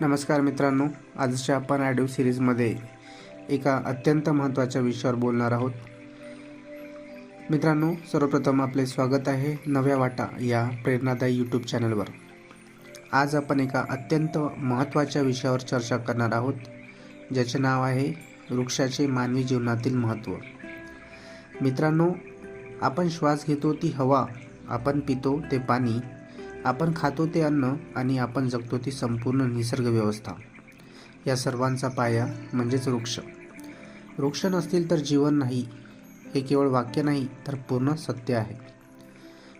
नमस्कार मित्रांनो आजच्या आपण ॲडिओ सिरीजमध्ये एका अत्यंत महत्त्वाच्या विषयावर बोलणार आहोत. मित्रांनो सर्वप्रथम आपले स्वागत आहे नव्या वाटा या प्रेरणादायी यूट्यूब चॅनलवर. आज आपण एका अत्यंत महत्त्वाच्या विषयावर चर्चा करणार आहोत ज्याचे नाव आहे वृक्षाचे मानवी जीवनातील महत्त्व. मित्रांनो आपण श्वास घेतो ती हवा आपण पितो ते पाणी आपण खातो ते अन्न आणि आपण जगतो ती संपूर्ण निसर्ग व्यवस्था. या सर्वांचा पाया म्हणजेच वृक्ष. वृक्ष नसतील तर जीवन नाही. हे केवळ वाक्य नाही तर पूर्ण सत्य आहे.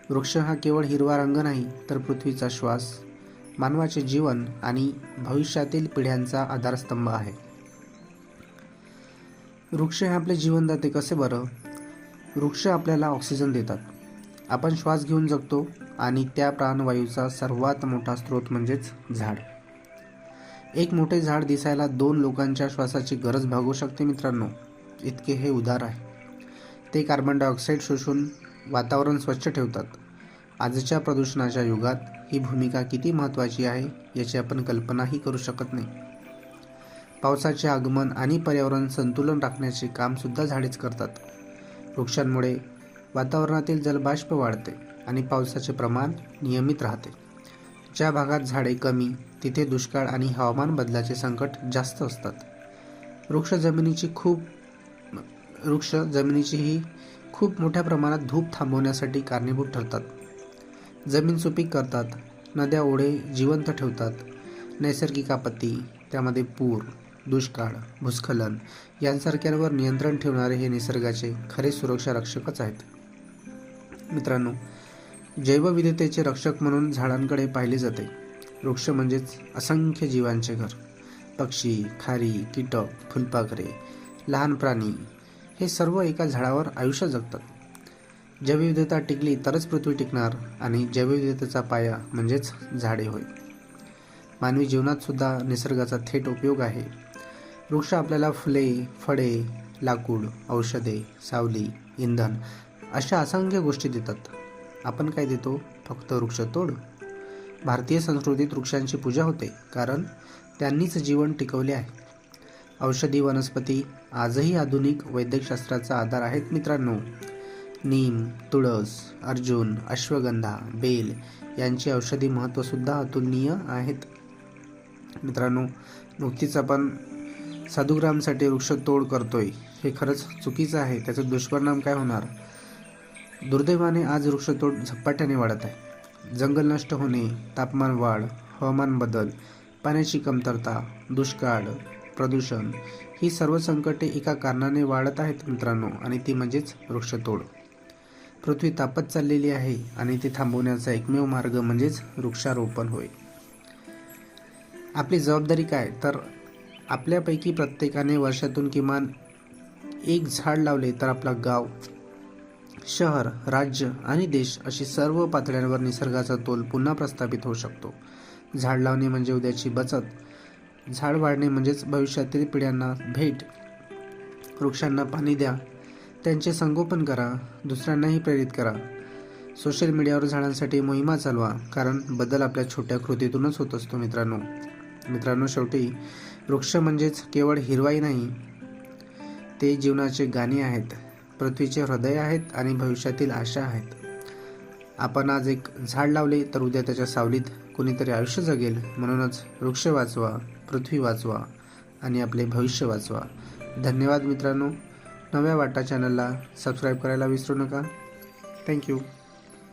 वृक्ष हा केवळ हिरवा रंग नाही तर पृथ्वीचा श्वास. मानवाचे जीवन आणि भविष्यातील पिढ्यांचा आधारस्तंभ आहे. वृक्ष हे आपले जीवनदाते कसे बरं? वृक्ष आपल्याला ऑक्सिजन देतात. आपण श्वास घेऊन जगतो आणि त्या प्राणवायूचा सर्वात मोठा स्रोत म्हणजेच झाड. एक मोठे झाड दिसायला दोन लोकांच्या श्वासाची गरज भागवू शकते मित्रांनो. इतके हे उदार आहे. ते कार्बन डायऑक्साईड शोषून वातावरण स्वच्छ ठेवतात. आजच्या प्रदूषणाच्या युगात ही भूमिका किती महत्त्वाची आहे याची आपण कल्पनाही करू शकत नाही. पावसाचे आगमन आणि पर्यावरण संतुलन राखण्याचे कामसुद्धा झाडेच करतात. वृक्षांमुळे वातावरणातील जलबाष्प वाढते आणि पावसाचे प्रमाण नियमित राहते. ज्या भागात झाडे कमी तिथे दुष्काळ आणि हवामान बदलाचे संकट जास्त असतात. वृक्ष जमिनीची खूप वृक्ष जमिनीचीही खूप मोठ्या प्रमाणात धूप थांबवण्यासाठी कारणीभूत ठरतात. जमीन सुपीक करतात नद्या ओढे जिवंत ठेवतात नैसर्गिक आपत्ती त्यामध्ये पूर दुष्काळ भूस्खलन यांसारख्यांवर नियंत्रण ठेवणारे हे निसर्गाचे खरे सुरक्षा रक्षकच आहेत. मित्रांनो जैवविविधतेचे रक्षक म्हणून झाडांकडे पाहिले जाते. वृक्ष म्हणजेच असंख्य जीवांचे घर. पक्षी खारी कीटक फुलपाखरे लहान प्राणी हे सर्व एका झाडावर आयुष्य जगतात. जैवविविधता टिकली तरच पृथ्वी टिकणार आणि जैवविविधतेचा पाया म्हणजेच झाडे होय. मानवी जीवनात सुद्धा निसर्गाचा थेट उपयोग आहे. वृक्ष आपल्याला फुले फळे लाकूड औषधे सावली इंधन अशा असंख्य गोष्टी देतात. आपण काय देतो? फक्त वृक्षतोड भारतीय संस्कृतीत वृक्षांची पूजा होते कारण त्यांनीच जीवन टिकवले आहे. औषधी वनस्पती आजही आधुनिक वैद्यकशास्त्राचा आधार आहेत मित्रांनो. नीम तुळस अर्जुन अश्वगंधा बेल यांची औषधी महत्त्वसुद्धा अतुलनीय आहेत. मित्रांनो नुकतीच आपण साधुग्रामसाठी वृक्षतोड करतोय हे खरंच चुकीचं आहे. त्याचा दुष्परिणाम काय होणार? दुर्दैवाने आज वृक्षतोड झपाट्याने वाढत आहे. जंगल नष्ट होणे तापमान वाढ हवामान बदल पाण्याची कमतरता दुष्काळ प्रदूषण ही सर्व संकटे एका कारणाने वाढत आहेत मित्रांनो आणि ती म्हणजेच वृक्षतोड. पृथ्वी तापत चाललेली आहे आणि ती थांबवण्याचा एकमेव मार्ग म्हणजेच वृक्षारोपण होय. आपली जबाबदारी काय? तर आपल्यापैकी प्रत्येकाने वर्षातून किमान एक झाड लावले तर आपला गाव शहर राज्य आणि देश अशी सर्व पातळ्यांवर निसर्गाचा तोल पुन्हा प्रस्थापित होऊ शकतो. झाड लावणे म्हणजे उद्याची बचत झाड वाढणे म्हणजेच भविष्यातील पिढ्यांना भेट वृक्षांना पाणी द्या त्यांचे संगोपन करा दुसऱ्यांनाही प्रेरित करा. सोशल मीडियावर झाडांसाठी मोहिमा चालवा कारण बदल आपल्या छोट्या कृतीतूनच होत असतो मित्रांनो. मित्रांनो शेवटी वृक्ष म्हणजेच केवळ हिरवाई नाही ते जीवनाचे गाणे आहेत पृथ्वीचे हृदय आहेत आणि भविष्यातील आशा आहेत. आपण आज एक झाड लावले तर उद्या त्याच्या सावलीत कुणीतरी आयुष्य जगेल. म्हणूनच वृक्ष वाचवा पृथ्वी वाचवा आणि आपले भविष्य वाचवा. धन्यवाद मित्रांनो. नव्या वाटा चॅनलला सबस्क्राईब करायला विसरू नका. थँक्यू.